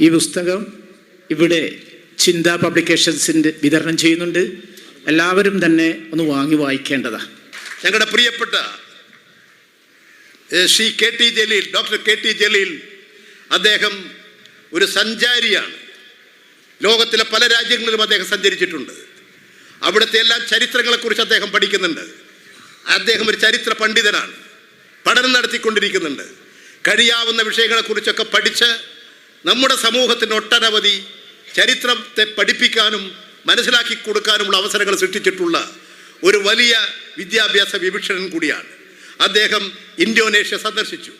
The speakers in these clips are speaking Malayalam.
ഈ പുസ്തകം ഇവിടെ ചിന്ത പബ്ലിക്കേഷൻസിന്റെ വിതരണം ചെയ്യുന്നുണ്ട്. എല്ലാവരും തന്നെ ഒന്ന് വാങ്ങി വായിക്കേണ്ടതാണ് ഞങ്ങളുടെ പ്രിയപ്പെട്ട Shri K T Jaleel doctor K T Jaleel അദ്ദേഹം ഒരു സഞ്ചാരിയാണ്. ലോകത്തിലെ പല രാജ്യങ്ങളിലും അദ്ദേഹം സഞ്ചരിച്ചിട്ടുണ്ട്. അവിടുത്തെ എല്ലാ ചരിത്രങ്ങളെക്കുറിച്ച് അദ്ദേഹം പഠിക്കുന്നുണ്ട്. അദ്ദേഹം ഒരു ചരിത്ര പണ്ഡിതനാണ്. പഠനം നടത്തിക്കൊണ്ടിരിക്കുന്നുണ്ട്. കഴിയാവുന്ന വിഷയങ്ങളെക്കുറിച്ചൊക്കെ പഠിച്ച് നമ്മുടെ സമൂഹത്തിന് ഒട്ടനവധി ചരിത്രത്തെ പഠിപ്പിക്കാനും മനസ്സിലാക്കി കൊടുക്കാനുമുള്ള അവസരങ്ങൾ സൃഷ്ടിച്ചിട്ടുള്ള ഒരു വലിയ വിദ്യാഭ്യാസ വിഭീഷണൻ കൂടിയാണ്. അദ്ദേഹം ഇന്തോനേഷ്യ സന്ദർശിച്ചു.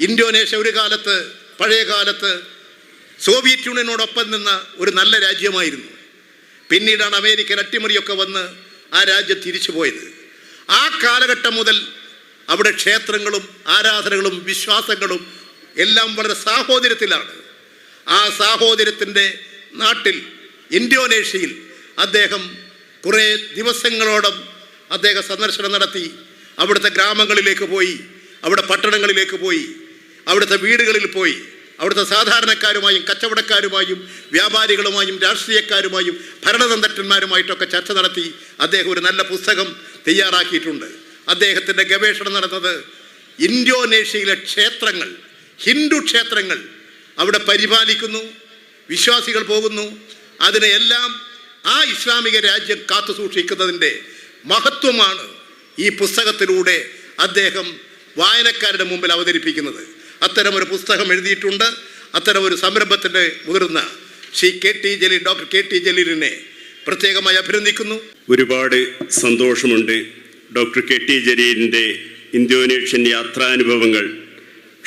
ഇന്തോനേഷ്യ ഒരു കാലത്ത് പഴയ കാലത്ത് സോവിയറ്റ് യൂണിയനോടൊപ്പം നിന്ന ഒരു നല്ല രാജ്യമായിരുന്നു. പിന്നീടാണ് അമേരിക്കൻ അട്ടിമറിയൊക്കെ വന്ന് ആ രാജ്യം തിരിച്ചു പോയത്. ആ കാലഘട്ടം മുതൽ അവിടെ ക്ഷേത്രങ്ങളും ആരാധനകളും വിശ്വാസങ്ങളും എല്ലാം വളരെ സാഹോദര്യത്തിലാണ്. ആ സാഹോദര്യത്തിന്റെ നാട്ടിൽ ഇന്തോനേഷ്യയിൽ അദ്ദേഹം കുറേ ദിവസങ്ങളോളം അദ്ദേഹം സന്ദർശനം നടത്തി. അവിടുത്തെ ഗ്രാമങ്ങളിലേക്ക് പോയി അവിടെ പട്ടണങ്ങളിലേക്ക് പോയി അവിടുത്തെ വീടുകളിൽ പോയി. അവിടുത്തെ സാധാരണക്കാരുമായും കച്ചവടക്കാരുമായും വ്യാപാരികളുമായും രാഷ്ട്രീയക്കാരുമായും ഭരണതന്ത്രന്മാരുമായിട്ടൊക്കെ ചർച്ച നടത്തി അദ്ദേഹം ഒരു നല്ല പുസ്തകം തയ്യാറാക്കിയിട്ടുണ്ട്. അദ്ദേഹത്തിന്റെ ഗവേഷണം നടന്നത് ഇൻഡോനേഷ്യയിലെ ക്ഷേത്രങ്ങൾ ഹിന്ദു ക്ഷേത്രങ്ങൾ അവിടെ പരിപാലിക്കുന്നു വിശ്വാസികൾ പോകുന്നു. അതിനെയെല്ലാം ആ ഇസ്ലാമിക രാജ്യം കാത്തു സൂക്ഷിക്കുന്നതിന്റെ മഹത്വമാണ് ഈ പുസ്തകത്തിലൂടെ അദ്ദേഹം വായനക്കാരുടെ മുമ്പിൽ അവതരിപ്പിക്കുന്നത്. അത്തരം ഒരു പുസ്തകം എഴുതിയിട്ടുണ്ട്. അത്തരം ഒരു സംരംഭത്തിന്റെ മുതിർന്ന Shri K T Jaleel doctor K T ജലീലിനെ പ്രത്യേകമായി അഭിനന്ദിക്കുന്നു. ഒരുപാട് സന്തോഷമുണ്ട്. ഡോക്ടർ കെ ടി ജലീലിന്റെ ഇന്തോനേഷ്യൻ യാത്രാനുഭവങ്ങൾ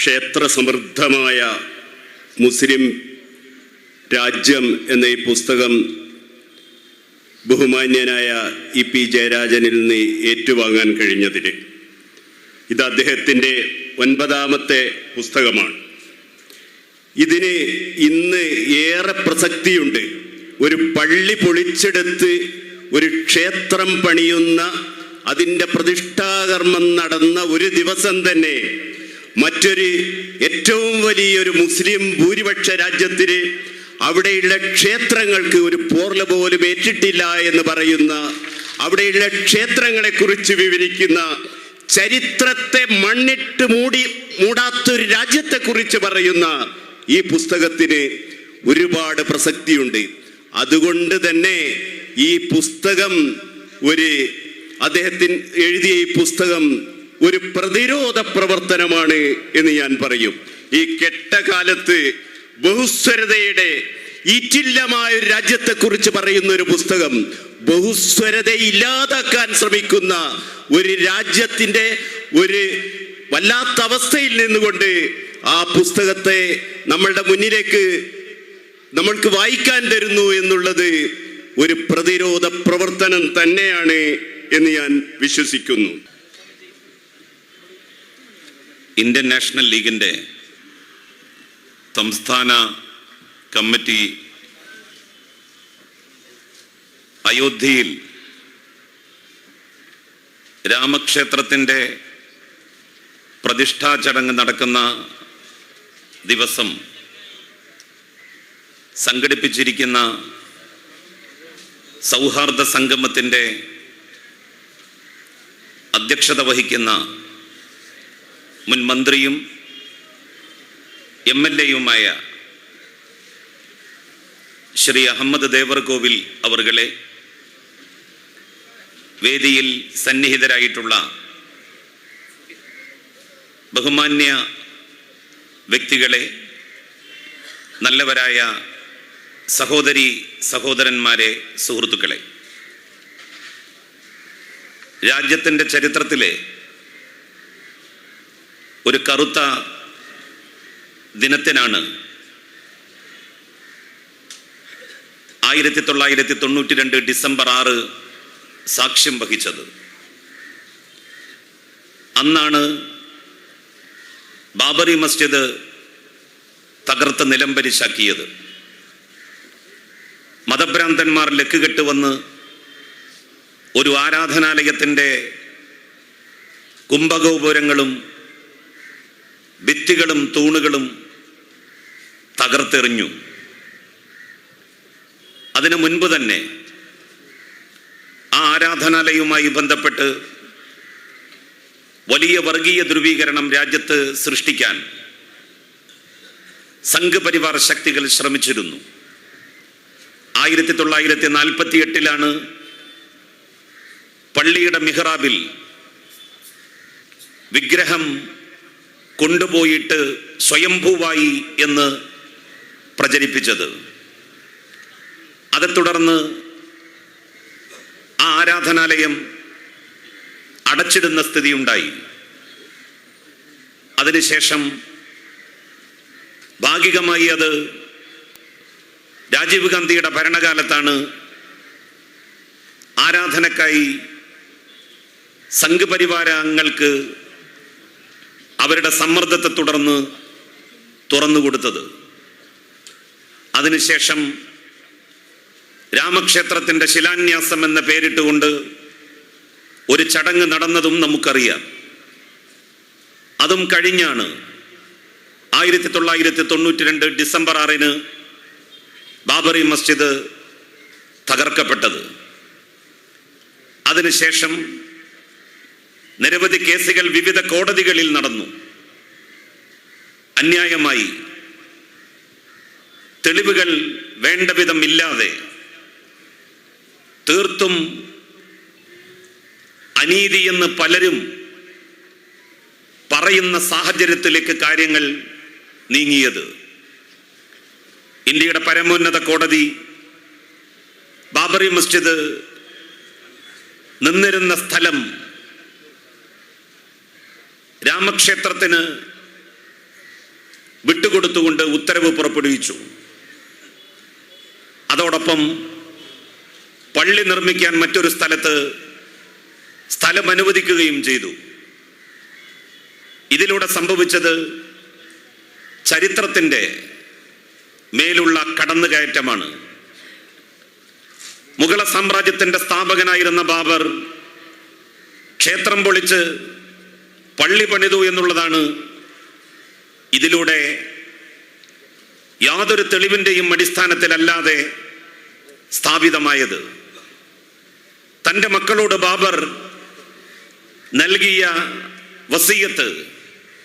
ക്ഷേത്ര സമൃദ്ധമായ മുസ്ലിം രാജ്യം എന്ന ഈ പുസ്തകം ബഹുമാന്യനായ ഇ പി ജയരാജനിൽ നിന്ന് ഏറ്റുവാങ്ങാൻ കഴിഞ്ഞതിന് ഇത് അദ്ദേഹത്തിന്റെ ഒൻപതാമത്തെ പുസ്തകമാണ്. ഇതിന് ഇന്ന് ഏറെ പ്രസക്തിയുണ്ട്. ഒരു പള്ളി പൊളിച്ചെടുത്ത് ഒരു ക്ഷേത്രം പണിയുന്ന അതിന്റെ പ്രതിഷ്ഠാകർമ്മം നടന്ന ഒരു ദിവസം തന്നെ മറ്റൊരു ഏറ്റവും വലിയൊരു മുസ്ലിം ഭൂരിപക്ഷ രാജ്യത്തിന് അവിടെയുള്ള ക്ഷേത്രങ്ങൾക്ക് ഒരു പോർല പോലും ഏറ്റിട്ടില്ല എന്ന് പറയുന്ന അവിടെയുള്ള ക്ഷേത്രങ്ങളെക്കുറിച്ച് വിവരിക്കുന്ന ചരിത്രത്തെ മണ്ണിട്ട് മൂടി മൂടാത്തൊരു രാജ്യത്തെക്കുറിച്ച് പറയുന്ന ഈ പുസ്തകത്തിന് ഒരുപാട് പ്രസക്തിയുണ്ട്. അതുകൊണ്ട് തന്നെ ഈ പുസ്തകം ഒരു അദ്ദേഹത്തിന് എഴുതിയ ഈ പുസ്തകം ഒരു പ്രതിരോധ പ്രവർത്തനമാണ് എന്ന് ഞാൻ പറയും. ഈ കെട്ട കാലത്ത് ബഹുസ്വരതയുടെ ഈറ്റില്ലമായ ഒരു രാജ്യത്തെ കുറിച്ച് പറയുന്ന ഒരു പുസ്തകം ബഹുസ്വരത ഇല്ലാതാക്കാൻ ശ്രമിക്കുന്ന ഒരു രാജ്യത്തിന്റെ ഒരു വല്ലാത്ത അവസ്ഥയിൽ നിന്നുകൊണ്ട് ആ പുസ്തകത്തെ നമ്മളുടെ മുന്നിലേക്ക് നമ്മൾക്ക് വായിക്കാൻ തരുന്നു എന്നുള്ളത് ഒരു പ്രതിരോധ പ്രവർത്തനം തന്നെയാണ് എന്ന് ഞാൻ വിശ്വസിക്കുന്നു. ഇന്ത്യൻ നാഷണൽ ലീഗിന്റെ സംസ്ഥാന കമ്മിറ്റി അയോധ്യയിൽ രാമക്ഷേത്രത്തിന്റെ പ്രതിഷ്ഠാ ചടങ്ങ് നടക്കുന്ന ദിവസം സംഘടിപ്പിച്ചിരിക്കുന്ന സൗഹാർദ്ദ സംഗമത്തിന്റെ അധ്യക്ഷത വഹിക്കുന്ന മുൻ മന്ത്രിയും എം എൽ എയുമായ ശ്രീ അഹമ്മദ് ദേവർകോവിൽ അവർകളെ വേദിയിൽ സന്നിഹിതരായിട്ടുള്ള ബഹുമാന്യ വ്യക്തികളെ നല്ലവരായ സഹോദരി സഹോദരന്മാരെ സുഹൃത്തുക്കളെ രാജ്യത്തിന്റെ ചരിത്രത്തിലെ ഒരു കറുത്ത ദിനത്തിനാണ് ആയിരത്തി തൊള്ളായിരത്തി തൊണ്ണൂറ്റി രണ്ട് ഡിസംബർ ആറ് സാക്ഷ്യം വഹിച്ചത്. അന്നാണ് ബാബറി മസ്ജിദ് തകർത്ത് നിലംപരിശാക്കിയത് മതഭ്രാന്തന്മാർ ലക്കുകെട്ട് വന്ന് ഒരു ആരാധനാലയത്തിന്റെ കുംഭഗോപുരങ്ങളും ഭിത്തികളും തൂണുകളും തകർത്തെറിഞ്ഞു. അതിനു മുൻപ് തന്നെ ആ ആരാധനാലയവുമായി ബന്ധപ്പെട്ട് വലിയ വർഗീയ ധ്രുവീകരണം രാജ്യത്ത് സൃഷ്ടിക്കാൻ സംഘപരിവാർ ശക്തികൾ ശ്രമിച്ചിരുന്നു. ആയിരത്തി തൊള്ളായിരത്തി നാൽപ്പത്തി എട്ടിലാണ് പള്ളിയുടെ മിഹ്റാബിൽ വിഗ്രഹം കൊണ്ടുപോയിട്ട് സ്വയംഭൂവായി എന്ന് പ്രചരിപ്പിച്ചത്. അതെ തുടർന്ന് ആ ആരാധനാലയം അടച്ചിടുന്ന സ്ഥിതിയുണ്ടായി. അതിനുശേഷം ഭാഗികമായി അത് രാജീവ് ഗാന്ധിയുടെ ഭരണകാലത്താണ് ആരാധനക്കായി സംഘപരിവാരങ്ങൾക്ക് അവരുടെ സമ്മർദ്ദത്തെ തുടർന്ന് തുറന്നുകൊടുത്തത് അതിനുശേഷം രാമക്ഷേത്രത്തിന്റെ ശിലാന്യാസം എന്ന പേരിട്ടുകൊണ്ട് ഒരു ചടങ്ങ് നടന്നതും നമുക്കറിയാം. അതും കഴിഞ്ഞാണ് ആയിരത്തി തൊള്ളായിരത്തി തൊണ്ണൂറ്റി രണ്ട് ഡിസംബർ ആറിന് ബാബറി മസ്ജിദ് തകർക്കപ്പെട്ടത്. അതിനുശേഷം നിരവധി കേസുകൾ വിവിധ കോടതികളിൽ നടന്നു. അന്യായമായി. തെളിവുകൾ വേണ്ട വിധം ഇല്ലാതെ തീർത്തും അനീതിയെന്ന് പലരും പറയുന്ന സാഹചര്യത്തിലേക്ക് കാര്യങ്ങൾ നീങ്ങിയത്. ഇന്ത്യയുടെ പരമോന്നത കോടതി ബാബറി മസ്ജിദ് നിന്നിരുന്ന സ്ഥലം രാമക്ഷേത്രത്തിന് വിട്ടുകൊടുത്തുകൊണ്ട് ഉത്തരവ് പുറപ്പെടുവിച്ചു. അതോടൊപ്പം പള്ളി നിർമ്മിക്കാൻ മറ്റൊരു സ്ഥലത്ത് സ്ഥലം അനുവദിക്കുകയും ചെയ്തു. ഇതിലൂടെ സംഭവിച്ചത് ചരിത്രത്തിന്റെ മേലുള്ള കടന്നുകയറ്റമാണ്. മുഗള സാമ്രാജ്യത്തിന്റെ സ്ഥാപകനായിരുന്ന ബാബർ ക്ഷേത്രം പൊളിച്ച് പള്ളി പണിതു എന്നുള്ളതാണ് ഇതിലൂടെ യാതൊരു തെളിവിന്റെയും അടിസ്ഥാനത്തിലല്ലാതെ സ്ഥാപിതമായത്. തന്റെ മക്കളോട് ബാബർ നൽകിയ വസീയത്ത്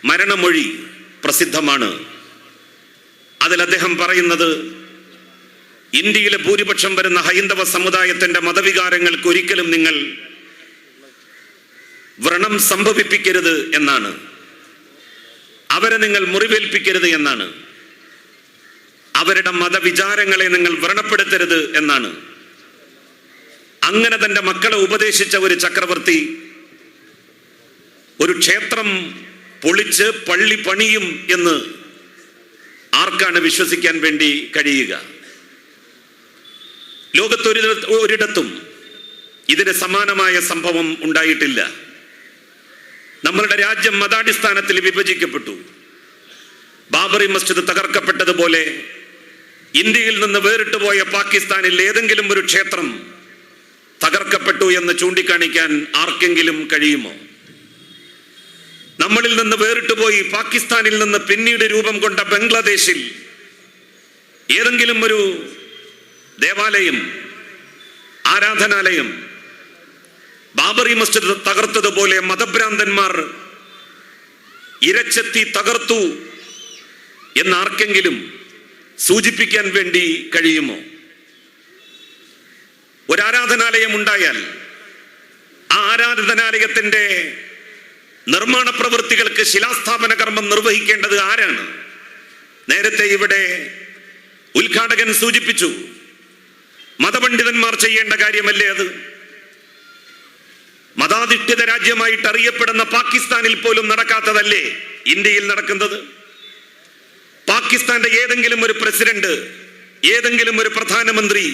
മരണമൊഴി പ്രസിദ്ധമാണ്. അതിൽ അദ്ദേഹം പറയുന്നത് ഇന്ത്യയിലെ ഭൂരിപക്ഷം വരുന്ന ഹൈന്ദവ സമുദായത്തിന്റെ മതവികാരങ്ങൾക്ക് ഒരിക്കലും നിങ്ങൾ വ്രണം സംഭവിപ്പിക്കരുത് എന്നാണ്. അവരെ നിങ്ങൾ മുറിവേൽപ്പിക്കരുത് എന്നാണ്. അവരുടെ മതവിചാരങ്ങളെ നിങ്ങൾ വ്രണപ്പെടുത്തരുത് എന്നാണ്. അങ്ങനെ തന്റെ മക്കളെ ഉപദേശിച്ച ഒരു ചക്രവർത്തി ഒരു ക്ഷേത്രം പൊളിച്ച് പള്ളി പണിയും എന്ന് ആർക്കാണ് വിശ്വസിക്കാൻ വേണ്ടി കഴിയുക? ലോകത്തൊരു ഒരിടത്തും ഇതിന് സമാനമായ സംഭവം ഉണ്ടായിട്ടില്ല. നമ്മളുടെ രാജ്യം മതാടിസ്ഥാനത്തിൽ വിഭജിക്കപ്പെട്ടു. ബാബറി മസ്ജിദ് തകർക്കപ്പെട്ടതുപോലെ ഇന്ത്യയിൽ നിന്ന് വേറിട്ട് പോയ പാകിസ്ഥാനിൽ ഏതെങ്കിലും ഒരു ക്ഷേത്രം തകർക്കപ്പെട്ടു എന്ന് ചൂണ്ടിക്കാണിക്കാൻ ആർക്കെങ്കിലും കഴിയുമോ? നമ്മളിൽ നിന്ന് വേറിട്ട് പോയി പാകിസ്ഥാനിൽ നിന്ന് പിന്നീട് രൂപം കൊണ്ട ബംഗ്ലാദേശിൽ ഏതെങ്കിലും ഒരു ദേവാലയം ആരാധനാലയം ബാബറി മസ്ജിദ് തകർത്തതുപോലെ മതഭ്രാന്തന്മാർ ഇരച്ചെത്തി തകർത്തു എന്നാർക്കെങ്കിലും സൂചിപ്പിക്കാൻ വേണ്ടി കഴിയുമോ? ഒരാരാധനാലയം ഉണ്ടായാൽ ആ ആരാധനാലയത്തിന്റെ നിർമ്മാണ പ്രവൃത്തികൾക്ക് ശിലാസ്ഥാപന കർമ്മം നിർവഹിക്കേണ്ടത് ആരാണ്? നേരത്തെ ഇവിടെ ഉദ്ഘാടകൻ സൂചിപ്പിച്ചു മതപണ്ഡിതന്മാർ ചെയ്യേണ്ട കാര്യമല്ലേ അത്? മതാധിഷ്ഠിത രാജ്യമായിട്ട് അറിയപ്പെടുന്ന പാകിസ്ഥാനിൽ പോലും നടക്കാത്തതല്ലേ ഇന്ത്യയിൽ നടക്കുന്നത്? പാകിസ്ഥാന്റെ ഏതെങ്കിലും ഒരു പ്രസിഡന്റ് ഏതെങ്കിലും ഒരു പ്രധാനമന്ത്രി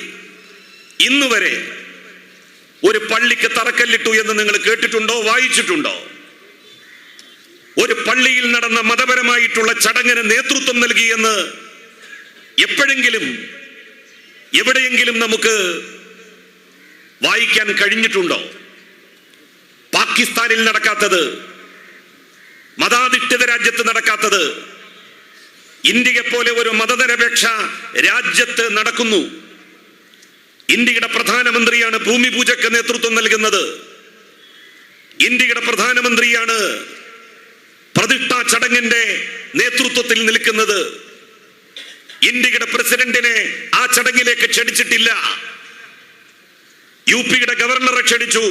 ഇന്നുവരെ ഒരു പള്ളിക്ക് തറക്കല്ലിട്ടു എന്ന് നിങ്ങൾ കേട്ടിട്ടുണ്ടോ വായിച്ചിട്ടുണ്ടോ? ഒരു പള്ളിയിൽ നടന്ന മതപരമായിട്ടുള്ള ചടങ്ങിന് നേതൃത്വം നൽകി എന്ന് എപ്പോഴെങ്കിലും എവിടെയെങ്കിലും നമുക്ക് വായിക്കാൻ കഴിഞ്ഞിട്ടുണ്ടോ? പാകിസ്ഥാനിൽ നടക്കാത്തത് മതാധിഷ്ഠിത രാജ്യത്ത് നടക്കാത്തത് ഇന്ത്യയെ പോലെ ഒരു മതനിരപേക്ഷ രാജ്യത്ത് നടക്കുന്നു. ഇന്ത്യയുടെ പ്രധാനമന്ത്രിയാണ് ഭൂമി പൂജയ്ക്ക് നേതൃത്വം നൽകുന്നത്. ഇന്ത്യയുടെ പ്രധാനമന്ത്രിയാണ് പ്രതിഷ്ഠാ ചടങ്ങിന്റെ നേതൃത്വത്തിൽ നിൽക്കുന്നത്. ഇന്ത്യയുടെ പ്രസിഡന്റിനെ ആ ചടങ്ങിലേക്ക് ക്ഷണിച്ചിട്ടില്ല. യു പിയുടെ ഗവർണറെ ക്ഷണിച്ചു.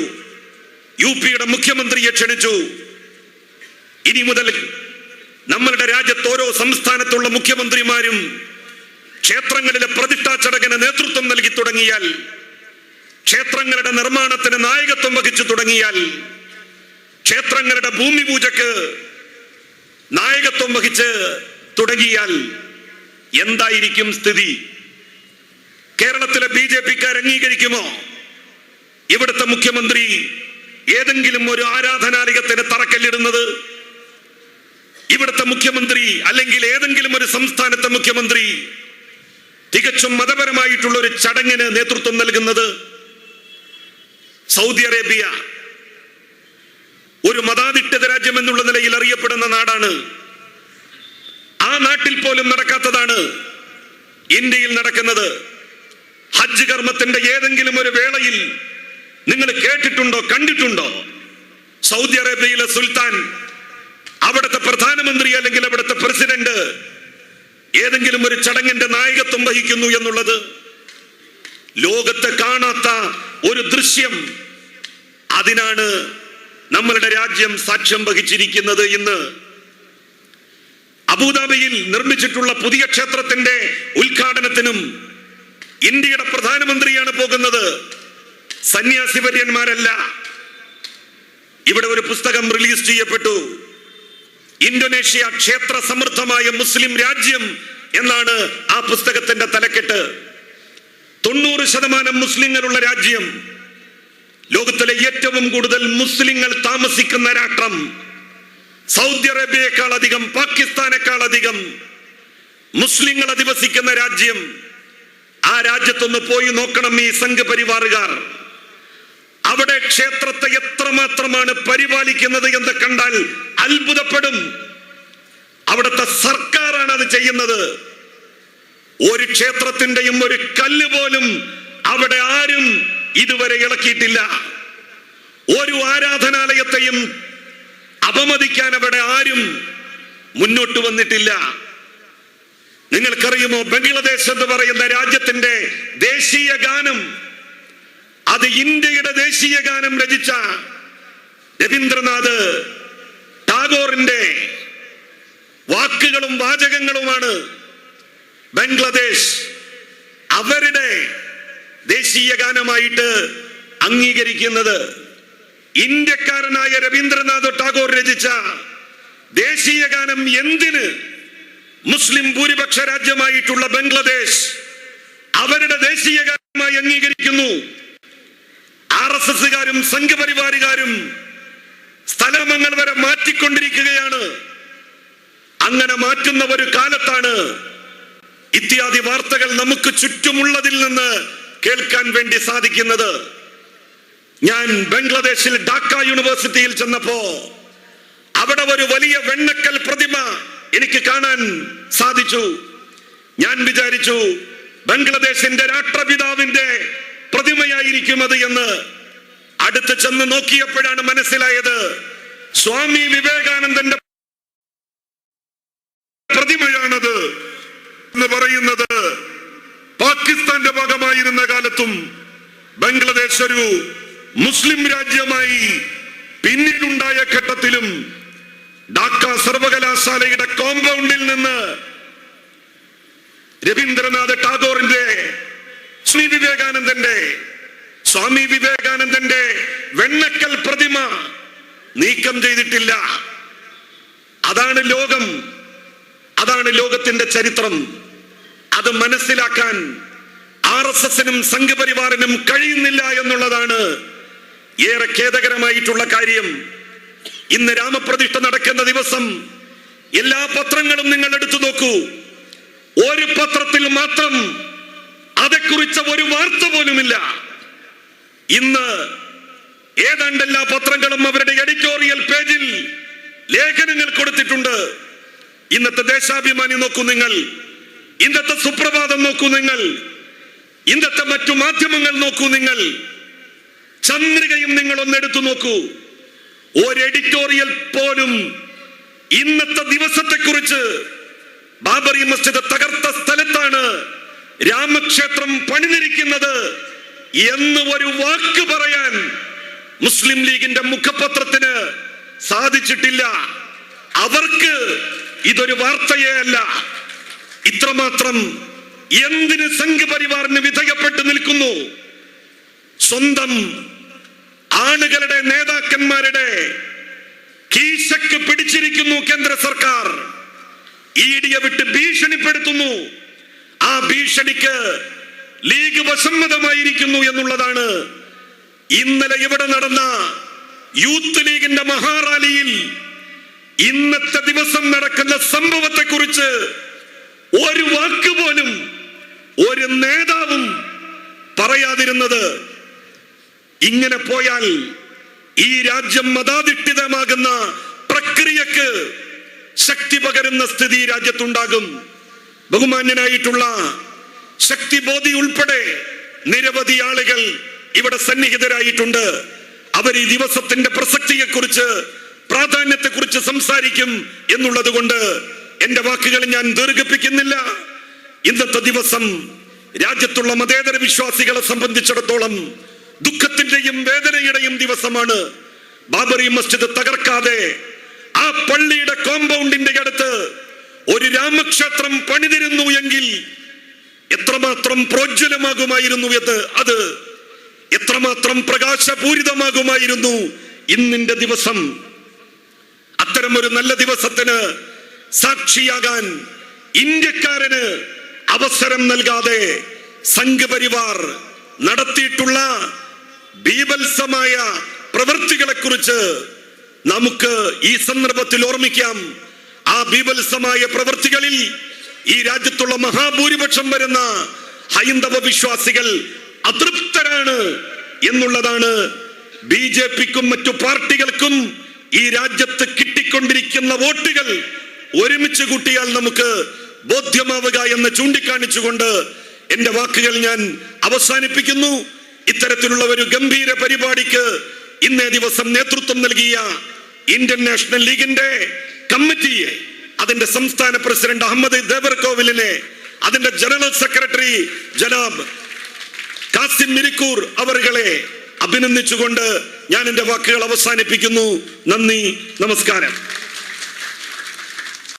യു പിയുടെ മുഖ്യമന്ത്രിയെ ക്ഷണിച്ചു. ഇനി മുതൽ നമ്മളുടെ രാജ്യത്ത് ഓരോ സംസ്ഥാനത്തുള്ള മുഖ്യമന്ത്രിമാരും ക്ഷേത്രങ്ങളിലെ പ്രതിഷ്ഠാ ചടങ്ങിന് നേതൃത്വം നൽകി തുടങ്ങിയാൽ ക്ഷേത്രങ്ങളുടെ നിർമ്മാണത്തിന് നായകത്വം വഹിച്ചു തുടങ്ങിയാൽ ക്ഷേത്രങ്ങളുടെ ഭൂമി പൂജക്ക് നായകത്വം വഹിച്ച് തുടങ്ങിയാൽ എന്തായിരിക്കും സ്ഥിതി? കേരളത്തിലെ ബി ജെ പിക്കാർ അംഗീകരിക്കുമോ? ഇവിടുത്തെ മുഖ്യമന്ത്രി ഏതെങ്കിലും ഒരു ആരാധനാലയത്തിന് തറക്കല്ലിടുന്നത്? ഇവിടുത്തെ മുഖ്യമന്ത്രി അല്ലെങ്കിൽ ഏതെങ്കിലും ഒരു സംസ്ഥാനത്തെ മുഖ്യമന്ത്രി തികച്ചും മതപരമായിട്ടുള്ള ഒരു ചടങ്ങിന് നേതൃത്വം നൽകുന്നത് സൗദി അറേബ്യ. ഒരു മതാധിഷ്ഠിത രാജ്യം എന്നുള്ള നിലയിൽ അറിയപ്പെടുന്ന നാടാണ്. ആ നാട്ടിൽ പോലും നടക്കാത്തതാണ് ഇന്ത്യയിൽ നടക്കുന്നത്. ഹജ്ജ് കർമ്മത്തിന്റെ ഏതെങ്കിലും ഒരു വേളയിൽ നിങ്ങൾ കേട്ടിട്ടുണ്ടോ കണ്ടിട്ടുണ്ടോ? സൗദി അറേബ്യയിലെ സുൽത്താൻ അവിടുത്തെ പ്രധാനമന്ത്രി അല്ലെങ്കിൽ അവിടുത്തെ പ്രസിഡന്റ് ഏതെങ്കിലും ഒരു ചടങ്ങിന്റെ നായകത്വം വഹിക്കുന്നു എന്നുള്ളത് ലോകത്തെ കാണാത്ത ഒരു ദൃശ്യം. അതിനാണ് നമ്മളുടെ രാജ്യം സാക്ഷ്യം വഹിച്ചിരിക്കുന്നത് ഇന്ന്. അബുദാബിയിൽ നിർമ്മിച്ചിട്ടുള്ള പുതിയ ക്ഷേത്രത്തിന്റെ ഉദ്ഘാടനത്തിനും ഇന്ത്യയുടെ പ്രധാനമന്ത്രിയാണ് പോകുന്നത്. സന്യാസിവര്യന്മാരല്ല ഇവിടെ ഒരു പുസ്തകം റിലീസ് ചെയ്യപ്പെട്ടു. ഇന്തോനേഷ്യ ക്ഷേത്ര സമൃദ്ധമായ മുസ്ലിം രാജ്യം എന്നാണ് ആ പുസ്തകത്തിന്റെ തലക്കെട്ട്. തൊണ്ണൂറ് ശതമാനം മുസ്ലിങ്ങളുള്ള രാജ്യം. ലോകത്തിലെ ഏറ്റവും കൂടുതൽ മുസ്ലിങ്ങൾ താമസിക്കുന്ന രാഷ്ട്രം. സൗദി അറേബ്യയെക്കാൾ അധികം പാകിസ്ഥാനേക്കാൾ അധികം മുസ്ലിങ്ങൾ അധിവസിക്കുന്ന രാജ്യം. ആ രാജ്യത്തൊന്ന് പോയി നോക്കണം ഈ സംഘപരിവാറുകാർ. അവിടെ ക്ഷേത്രത്തെ എത്രമാത്രമാണ് പരിപാലിക്കുന്നത് എന്ന് കണ്ടാൽ അത്ഭുതപ്പെടും. അവിടുത്തെ സർക്കാരാണ് അത് ചെയ്യുന്നത്. ഒരു ക്ഷേത്രത്തിന്റെയും ഒരു കല്ല് പോലും അവിടെ ആരും ഇതുവരെ ഇളക്കിയിട്ടില്ല. ഒരു ആരാധനാലയത്തെയും അപമതിക്കാൻ അവിടെ ആരും മുന്നോട്ട് വന്നിട്ടില്ല. നിങ്ങൾക്കറിയുമോ? ബംഗ്ലാദേശ് എന്ന് പറയുന്ന രാജ്യത്തിന്റെ ദേശീയ ഗാനം അത് ഇന്ത്യയുടെ ദേശീയ ഗാനം രചിച്ച രവീന്ദ്രനാഥ് ടാഗോറിന്റെ വാക്കുകളും വാചകങ്ങളുമാണ് ബംഗ്ലാദേശ്. അവരുടെ ദേശീയ ഗാനമായിട്ട് അംഗീകരിക്കുന്നത് ഇന്ത്യക്കാരനായ രവീന്ദ്രനാഥ് ടാഗോർ രചിച്ച ദേശീയ ഗാനം എന്തിന് മുസ്ലിം ഭൂരിപക്ഷ രാജ്യമായിട്ടുള്ള ബംഗ്ലാദേശ് അവരുടെ ദേശീയ ഗാനമായി അംഗീകരിക്കുന്നു? ആർ എസ് എസുകാരും സംഘപരിവാരുകാരും സ്ഥലമങ്ങൾ വരെ മാറ്റിക്കൊണ്ടിരിക്കുകയാണ്. അങ്ങനെ മാറ്റുന്ന ഒരു കാലത്താണ് ഇത്യാദി വാർത്തകൾ നമുക്ക് ചുറ്റുമുള്ളതിൽ നിന്ന് കേൾക്കാൻ വേണ്ടി സാധിക്കുന്നത്. ഞാൻ ബംഗ്ലാദേശിൽ ഡാക്ക യൂണിവേഴ്സിറ്റിയിൽ ചെന്നപ്പോ അവിടെ ഒരു വലിയ വെണ്ണക്കൽ പ്രതിമ എനിക്ക് കാണാൻ സാധിച്ചു. ഞാൻ വിചാരിച്ചു ബംഗ്ലാദേശിന്റെ രാഷ്ട്രപിതാവിന്റെ പ്രതിമയായിരിക്കും അത് എന്ന് അടുത്ത് ചെന്ന് നോക്കിയപ്പോഴാണ് മനസ്സിലായത് സ്വാമി വിവേകാനന്ദന്റെ പ്രതിമയാണത് എന്ന് പറയുന്നത്. പാകിസ്ഥാന്റെ ഭാഗമായിരുന്ന കാലത്തും ബംഗ്ലാദേശ് ഒരു മുസ്ലിം രാജ്യമായി പിന്നീടുണ്ടായ ഘട്ടത്തിലും ഡാക്ക സർവകലാശാലയുടെ കോമ്പൗണ്ടിൽ നിന്ന് രവീന്ദ്രനാഥ് ടാഗോറിന്റെ സ്വാമി വിവേകാനന്ദന്റെ സ്വാമി വിവേകാനന്ദന്റെ വെണ്ണക്കൽ പ്രതിമ നീക്കം ചെയ്തിട്ടില്ല. അതാണ് ലോകം അതാണ് ലോകത്തിന്റെ ചരിത്രം. അത് മനസ്സിലാക്കാൻ ആർ എസ് എസിനും സംഘപരിവാറിനും കഴിയുന്നില്ല എന്നുള്ളതാണ് ഏറെ ഖേദകരമായിട്ടുള്ള കാര്യം. ഇന്ന് രാമപ്രതിഷ്ഠ നടക്കുന്ന ദിവസം എല്ലാ പത്രങ്ങളും നിങ്ങൾ എടുത്തു നോക്കൂ. ഒരു പത്രത്തിൽ മാത്രം അതേക്കുറിച്ച ഒരു വാർത്ത പോലുമില്ല. ഇന്ന് ഏതാണ്ട് എല്ലാ പത്രങ്ങളും അവരുടെ എഡിറ്റോറിയൽ പേജിൽ ലേഖനങ്ങൾ കൊടുത്തിട്ടുണ്ട്. ഇന്നത്തെ ദേശാഭിമാനി നോക്കൂ നിങ്ങൾ ഇന്നത്തെ സുപ്രഭാതം നോക്കൂ നിങ്ങൾ ഇന്നത്തെ മറ്റു മാധ്യമങ്ങൾ നോക്കൂ നിങ്ങൾ. ചന്ദ്രികയും നിങ്ങൾ ഒന്നെടുത്തു നോക്കൂ. ഒരു എഡിറ്റോറിയൽ പോലും ഇന്നത്തെ ദിവസത്തെക്കുറിച്ച് ബാബറി മസ്ജിദ് തകർത്ത സ്ഥലത്താണ് രാമക്ഷേത്രം പണിതിരിക്കുന്നത് എന്ന് ഒരു വാക്ക് പറയാൻ മുസ്ലിം ലീഗിന്റെ മുഖപത്രത്തിന് സാധിച്ചിട്ടില്ല. അവർക്ക് ഇതൊരു വാർത്തയേ അല്ല. ഇത്രമാത്രം എന്തിന് സംഘപരിവാറിന് വിധേയപ്പെട്ട് നിൽക്കുന്നു? സ്വന്തം ആളുകളുടെ നേതാക്കന്മാരുടെ കീശക്ക് പിടിച്ചിരിക്കുന്നു കേന്ദ്ര സർക്കാർ. ഈടിയെ വിട്ട് ഭീഷണിപ്പെടുത്തുന്നു. ആ ഭീഷണിക്ക് ലീഗ് വസമ്മതമായിരിക്കുന്നു എന്നുള്ളതാണ്. ഇന്നലെ ഇവിടെ നടന്ന യൂത്ത് ലീഗിന്റെ മഹാറാലിയിൽ ഇന്നത്തെ ദിവസം നടക്കുന്ന സംഭവത്തെ കുറിച്ച് ഒരു വാക്ക് പോലും ഒരു നേതാവും പറയാതിരുന്നത്. ഇങ്ങനെ പോയാൽ ഈ രാജ്യം മതാധിഷ്ഠിതമാകുന്ന പ്രക്രിയക്ക് ശക്തി പകരുന്ന സ്ഥിതി രാജ്യത്തുണ്ടാകും. ബഹുമാന്യനായിട്ടുള്ള ശക്തിബോധി ഉൾപ്പെടെ നിരവധി ആളുകൾ ഇവിടെ സന്നിഹിതരായിട്ടുണ്ട്. അവർ ഈ ദിവസത്തിന്റെ പ്രസക്തിയെ കുറിച്ച് പ്രാധാന്യത്തെ കുറിച്ച് സംസാരിക്കും എന്നുള്ളത് കൊണ്ട് എന്റെ വാക്കുകൾ ഞാൻ ദീർഘിപ്പിക്കുന്നില്ല. ഇന്നത്തെ ദിവസം രാജ്യത്തുള്ള മതേതര വിശ്വാസികളെ സംബന്ധിച്ചിടത്തോളം ദുഃഖത്തിന്റെയും വേദനയുടെയും ദിവസമാണ്. ബാബറി മസ്ജിദ് തകർക്കാതെ ആ പള്ളിയുടെ കോമ്പൗണ്ടിന്റെ അടുത്ത് ഒരു രാമക്ഷേത്രം പണിതിരുന്നു എങ്കിൽ എത്രമാത്രം പ്രോജ്വലമാകുമായിരുന്നു ഇത് അത്? എത്രമാത്രം പ്രകാശപൂരിതമാകുമായിരുന്നു ഇന്നിന്റെ ദിവസം? അത്തരം ഒരു നല്ല ദിവസത്തിന് സാക്ഷിയാകാൻ ഇന്ത്യക്കാരന് അവസരം നൽകാതെ സംഘപരിവാർ നടത്തിയിട്ടുള്ള ബീഭത്സമായ പ്രവൃത്തികളെ കുറിച്ച് നമുക്ക് ഈ സന്ദർഭത്തിൽ ഓർമ്മിക്കാം. ആ ബീഭത്സമായ പ്രവൃത്തികളിൽ ഈ രാജ്യത്തുള്ള മഹാഭൂരിപക്ഷം വരുന്ന ഹൈന്ദവ വിശ്വാസികൾ അതൃപ്തരാണ് എന്നുള്ളതാണ് ബി ജെ പിക്കും മറ്റു പാർട്ടികൾക്കും ഈ രാജ്യത്ത് കിട്ടിക്കൊണ്ടിരിക്കുന്ന വോട്ടുകൾ ഒരുമിച്ച് കൂട്ടിയാൽ നമുക്ക് ബോധ്യമാവുക എന്ന് ചൂണ്ടിക്കാണിച്ചുകൊണ്ട് എന്റെ വാക്കുകൾ ഞാൻ അവസാനിപ്പിക്കുന്നു. ഇത്തരത്തിലുള്ള ഒരു ഗംഭീര പരിപാടിക്ക് ഇന്നേ ദിവസം നേതൃത്വം നൽകിയ ഇന്ത്യൻ നാഷണൽ ലീഗിന്റെ കമ്മിറ്റിയെ അതിന്റെ സംസ്ഥാന പ്രസിഡന്റ് അഹമ്മദ് ദേവർകോവിലിനെ അതിന്റെ ജനറൽ സെക്രട്ടറി ജനാബ് കാസിം മിരിക്കൂർ അവരുകളെ അഭിനന്ദിച്ചുകൊണ്ട് ഞാൻ എന്റെ വാക്കുകൾ അവസാനിപ്പിക്കുന്നു. നന്ദി നമസ്കാരം.